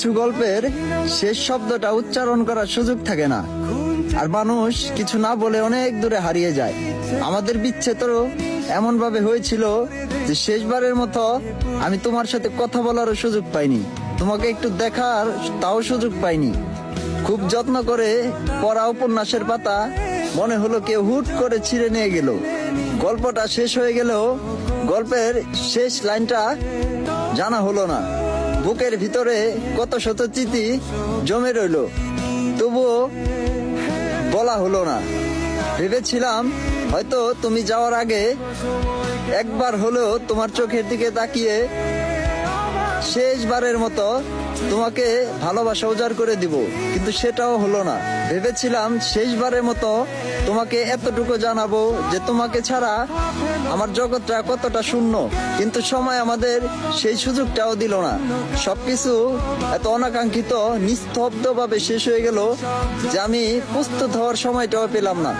কিছু গল্পের শেষ শব্দটা উচ্চারণ করার সুযোগ থাকে না। আর মানুষ কিছু না বলে অনেক দূরে হারিয়ে যায়। আমাদের বিচ্ছেদ এমন ভাবে হয়েছিল যে শেষবারের মতো আমি তোমার সাথে কথা বলারও সুযোগ পাইনি। তোমাকে একটু দেখার তাও সুযোগ পাইনি। খুব যত্ন করে পড়া উপন্যাসের পাতা মনে হলো কেউ হুট করে ছিঁড়ে নিয়ে গেল। গল্পটা শেষ হয়ে গেলেও গল্পের শেষ লাইনটা জানা হলো না। বুকের ভিতরে কত শত চিতি জমে রইল। তবুও বলা হলো না। ভেবেছিলাম হয়তো তুমি যাওয়ার আগে একবার হলেও তোমার চোখের দিকে তাকিয়ে শেষবারের মতো তোমাকে ভালোবাসা উজাড় করে দিব, কিন্তু সেটাও হলো না। ভেবেছিলাম শেষবারের মতো তোমাকে এতটুকু জানাব যে তোমাকে ছাড়া আমার জগৎটা কতটা শূন্য, কিন্তু সময় আমাদের সেই সুযোগটাও দিল না। সবকিছু এত অনাকাঙ্ক্ষিত, নিস্তব্ধভাবে শেষ হয়ে গেল যে আমি প্রস্তুত হওয়ার সময়টাও পেলাম না।